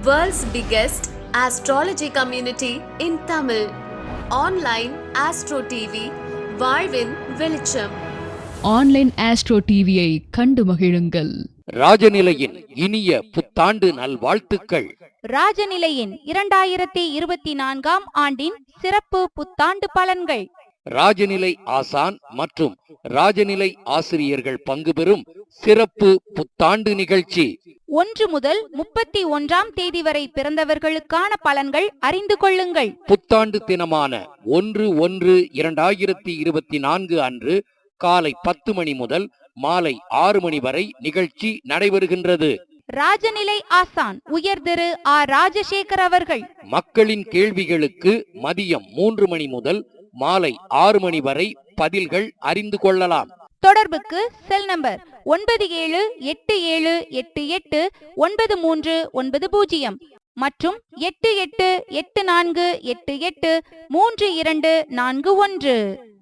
World's biggest astrology community in Tamil. Online Astro TV, வாழ்வின் வெளிச்சம் online astro டிவியை கண்டு மகிழுங்கள். ராஜநிலையின் இனிய புத்தாண்டு நல்வாழ்த்துக்கள். ராஜநிலையின் இரண்டாயிரத்தி இருபத்தி நான்காம் ஆண்டின் சிறப்பு புத்தாண்டு பலன்கள். ராஜநிலை ஆசான் மற்றும் ராஜநிலை ஆசிரியர்கள் பங்கு பெறும் சிறப்பு புத்தாண்டு நிகழ்ச்சி. ஒன்று முதல் முப்பத்தி ஒன்றாம் தேதி வரை பிறந்தவர்களுக்கான பலன்கள் அறிந்து கொள்ளுங்கள். புத்தாண்டு தினமான ஒன்று ஒன்று இரண்டாயிரத்தி இருபத்தி நான்கு அன்று காலை பத்து மணி முதல் மாலை ஆறு மணி வரை நிகழ்ச்சி நடைபெறுகின்றது. ராஜநிலை ஆசான் உயர் திரு ஆர் ராஜசேகர் அவர்கள். மக்களின் கேள்விகளுக்கு மதியம் மூன்று மணி முதல் மாலை ஆறு மணி வரை பதில்கள் அறிந்து கொள்ளலாம். தொடர்புக்கு செல் நம்பர் ஒன்பது ஏழு எட்டு ஏழு எட்டு எட்டு ஒன்பது மூன்று ஒன்பது பூஜ்ஜியம் மற்றும் எட்டு எட்டு எட்டு நான்கு எட்டு எட்டு மூன்று இரண்டு நான்கு ஒன்று.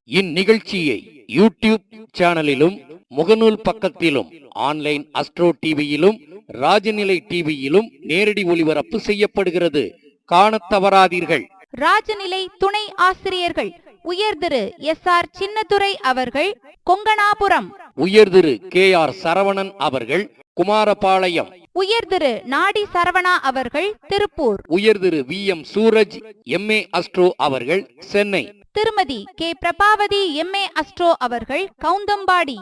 இந்நிகழ்ச்சியை யூடியூப் சேனலிலும் முகநூல் பக்கத்திலும் ஆன்லைன் அஸ்ட்ரோ டிவியிலும் ராஜநிலை டிவியிலும் நேரடி ஒளிபரப்பு செய்யப்படுகிறது. காணத் தவறாதீர்கள். ராஜநிலை துணை ஆசிரியர்கள் உயர் திரு எஸ் ஆர் சின்னதுரை அவர்கள் கொங்கணாபுரம். உயர் திரு கே ஆர் சரவணன் அவர்கள் குமாரபாளையம். உயர் திரு நாடி சரவணா அவர்கள் திருப்பூர். உயர் Thiru V M Sooraj M A astro அவர்கள் Chennai. Thirumathi K Prabhavathi M A astro அவர்கள் கவுந்தம்பாடி.